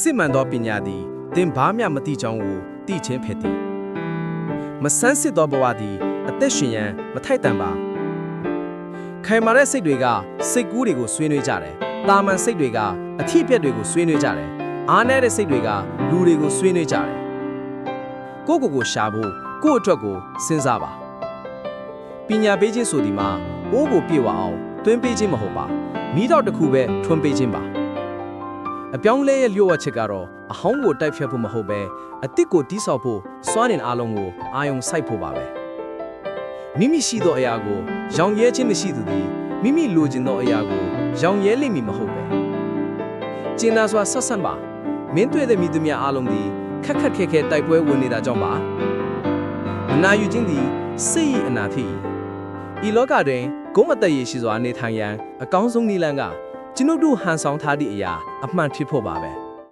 စစ်မှန်သောပညာသည်သင်ဘာမျှမသိကြောင်းကိုသိချင်းဖြစ်သည်မဆန်းစစ်သောဘဝသည်အသက်ရှင်ရန်မထိုက်တန်ပါခိုင်မာတဲ့စိတ်တွေကစိတ်ကူးတွေကိုဆွေးနွေးကြတယ်တာမန်စိတ်တွေကအထီးအပြက်တွေကိုဆွေးနွေးကြတယ်အားနည်းတဲ့စိတ်တွေကလူတွေကိုဆွေးနွေးကြတယ်ကိုယ့်ကိုယ်ကိုရှာဖို့ကိုယ့်အတွက်ကိုစဉ်းစားပါပညာပေးခြင်းဆိုဒီမှာအိုးကိုပြေဝအောင်တွင်းပေးခြင်းမဟုတ်ပါမိတော့တစ်ခုပဲထွန်းပေးခြင်းပါ အပြောင်းလဲရဲ့လျှို့ဝှက်ချက်ကတော့အဟောင်းကိုတိုက်ဖြတ်ဖို့မဟုတ်ပဲအစ်စ်ကိုတီးဆောက်ဖို့စွမ်းနင်အားလုံးကိုအာယုံစိုက်ဖို့ပါပဲမိမိရှိသောအရာကိုရောင်ရဲခြင်းမရှိသူသည်မိမိလိုချင်သောအရာကိုရောင်ရဲလိမ့်မည်မဟုတ်ပဲကျင်နာစွာဆက်ဆံပါမင်းတွေ့တဲ့မိသူများအားလုံးသည်ခက်ခက်ခဲခဲတိုက်ပွဲဝင်နေတာကြောင့်ပါအနာယူခြင်းသည်စိတ်၏အနာဖြစ်၏ဤလောကတွင်ဂုံးအသက်ရည်ရှိစွာနေထိုင်ရန်အကောင်းဆုံးနည်းလမ်းက ကျွန်ုပ်တို့ဟန်ဆောင်ထားသည့်အရာအမှန်ဖြစ်ဖို့ပါပဲ